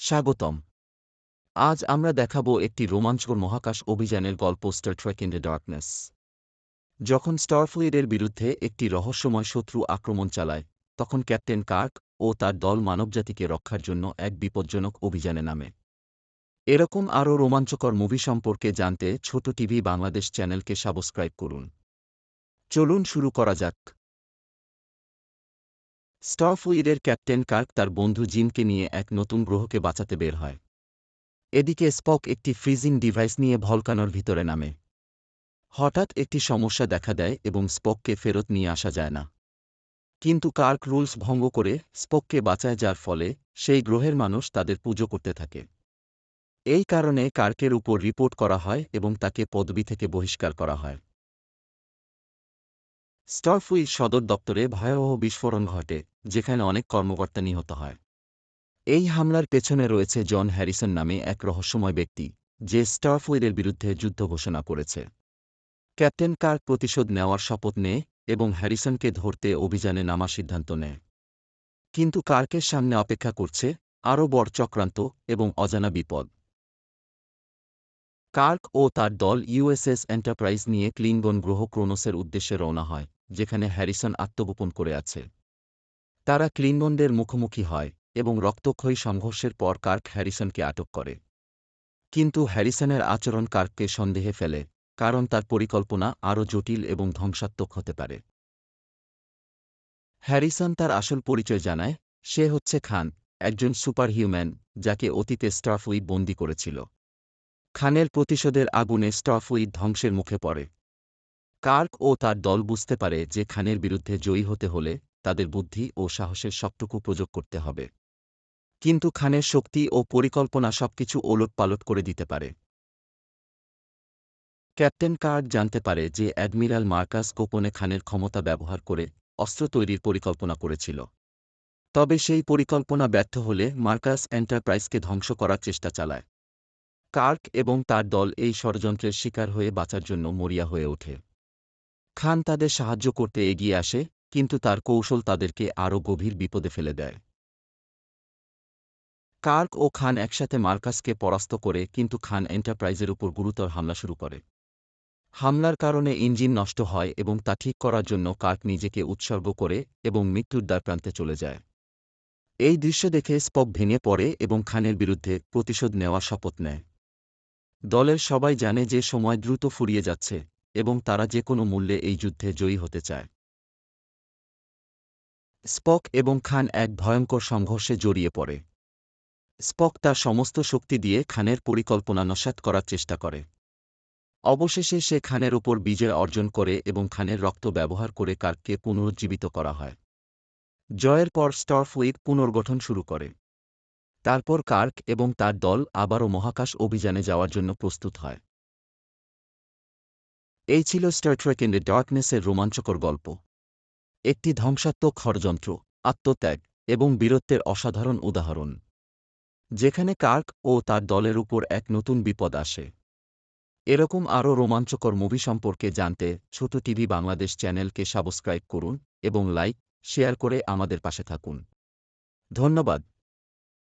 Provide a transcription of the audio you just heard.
স্বাগতম। আজ আমরা দেখাব একটি রোমাঞ্চকর মহাকাশ অভিযানের গল্প Star Trek in the darkness যখন স্টারফ্লিডের বিরুদ্ধে একটি রহস্যময় শত্রু আক্রমণ চালায়, তখন ক্যাপ্টেন কার্ক ও তার দল মানবজাতিকে রক্ষার জন্য এক বিপজ্জনক অভিযানে নামে। এরকম আরও রোমাঞ্চকর মুভি সম্পর্কে জানতে ছোট টিভি বাংলাদেশ চ্যানেলকে সাবস্ক্রাইব করুন। চলুন শুরু করা যাক। স্টারফ্লুইডের ক্যাপ্টেন কার্ক তার বন্ধু জিমকে নিয়ে এক নতুন গ্রহকে বাঁচাতে বের হয়। এদিকে স্পক একটি ফ্রিজিং ডিভাইস নিয়ে ভলকানোর ভিতরে নামে। হঠাৎ একটি সমস্যা দেখা দেয় এবং স্পককে ফেরত নিয়ে আসা যায় না। কিন্তু কার্ক রুলস ভঙ্গ করে স্পককে বাঁচায় যার ফলে সেই গ্রহের মানুষ তাদের পুজো করতে থাকে। এই কারণে কার্কের উপর রিপোর্ট করা হয় এবং তাকে পদবি থেকে বহিষ্কার করা হয়। স্টারফুই সদর দপ্তরে ভয়াবহ বিস্ফোরণ ঘটে, যেখানে অনেক কর্মকর্তা নিহত হয়। এই হামলার পেছনে রয়েছে জন হ্যারিসন নামে এক রহস্যময় ব্যক্তি, যে স্টারফুইডের বিরুদ্ধে যুদ্ধ ঘোষণা করেছে। ক্যাপ্টেন কার্ক প্রতিশোধ নেওয়ার শপথ নেয় এবং হ্যারিসনকে ধরতে অভিযানে নামার সিদ্ধান্ত নেয়। কিন্তু কার্কের সামনে অপেক্ষা করছে আরও বড় চক্রান্ত এবং অজানা বিপদ। কার্ক ও তার দল ইউএসএস এন্টারপ্রাইজ নিয়ে ক্লিনগন গ্রহ ক্রোনোসের উদ্দেশ্যে রওনা হয়। যেখানে হ্যারিসন আত্মগোপন করে আছে। তারা ক্লিনগনদের মুখোমুখি হয় এবং রক্তক্ষয়ী সংঘর্ষের পর কার্ক হ্যারিসনকে আটক করে। কিন্তু হ্যারিসনের আচরণ কার্ককে সন্দেহে ফেলে, কারণ তার পরিকল্পনা আরও জটিল এবং ধ্বংসাত্মক হতে পারে। হ্যারিসন তার আসল পরিচয় জানায়, সে হচ্ছে খান, একজন সুপারহিউম্যান, যাকে অতীতে স্টাফউই বন্দী করেছিল। খানের প্রতিশোধের আগুনে স্টাফউই ধ্বংসের মুখে পড়ে। কার্ক ও তার দল বুঝতে পারে যে খানের বিরুদ্ধে জয়ী হতে হলে তাদের বুদ্ধি ও সাহসের সবটুকু প্রযোগ করতে হবে। কিন্তু খানের শক্তি ও পরিকল্পনা সবকিছু ওলটপালট করে দিতে পারে। ক্যাপ্টেন কার্ক জানতে পারে যে অ্যাডমিরাল মার্কাস গোপনে খানের ক্ষমতা ব্যবহার করে অস্ত্র তৈরির পরিকল্পনা করেছিল। তবে সেই পরিকল্পনা ব্যর্থ হলে মার্কাস এন্টারপ্রাইজকে ধ্বংস করার চেষ্টা চালায়। কার্ক এবং তার দল এই ষড়যন্ত্রের শিকার হয়ে বাঁচার জন্য মরিয়া হয়ে ওঠে। খান তাদের সাহায্য করতে এগিয়ে আসে, কিন্তু তার কৌশল তাদেরকে আরও গভীর বিপদে ফেলে দেয়। কার্ক ও খান একসাথে মার্কাসকে পরাস্ত করে, কিন্তু খান এন্টারপ্রাইজের উপর গুরুতর হামলা শুরু করে। হামলার কারণে ইঞ্জিন নষ্ট হয় এবং তা ঠিক করার জন্য কার্ক নিজেকে উৎসর্গ করে এবং মৃত্যুর দ্বারপ্রান্তে চলে যায়। এই দৃশ্য দেখে স্পক ভেঙে পড়ে এবং খানের বিরুদ্ধে প্রতিশোধ নেওয়ার শপথ নেয়। দলের সবাই জানে যে সময় দ্রুত ফুরিয়ে যাচ্ছে। এবং তারা যে কোনো মূল্যে এই যুদ্ধে জয়ী হতে চায়। স্পক এবং খান এক ভয়ঙ্কর সংঘর্ষে জড়িয়ে পড়ে। স্পক তার সমস্ত শক্তি দিয়ে খানের পরিকল্পনা নস্যাৎ করার চেষ্টা করে। অবশেষে সে খানের ওপর বিজয় অর্জন করে এবং খানের রক্ত ব্যবহার করে কার্ককে পুনরুজ্জীবিত করা হয়। জয়ের পর স্টারফুইক পুনর্গঠন শুরু করে। তারপর কার্ক এবং তার দল আবারও মহাকাশ অভিযানে যাওয়ার জন্য প্রস্তুত হয়। এই ছিল স্টার ট্রেক ইন দ্য ডার্কনেসের রোমাঞ্চকর গল্প। একটি ধ্বংসাত্মক ষড়যন্ত্র, আত্মত্যাগ এবং বীরত্বের অসাধারণ উদাহরণ, যেখানে কার্ক ও তার দলের উপর এক নতুন বিপদ আসে। এরকম আরও রোমাঞ্চকর মুভি সম্পর্কে জানতে ছোট টিভি বাংলাদেশ চ্যানেলকে সাবস্ক্রাইব করুন এবং লাইক, শেয়ার করে আমাদের পাশে থাকুন। ধন্যবাদ।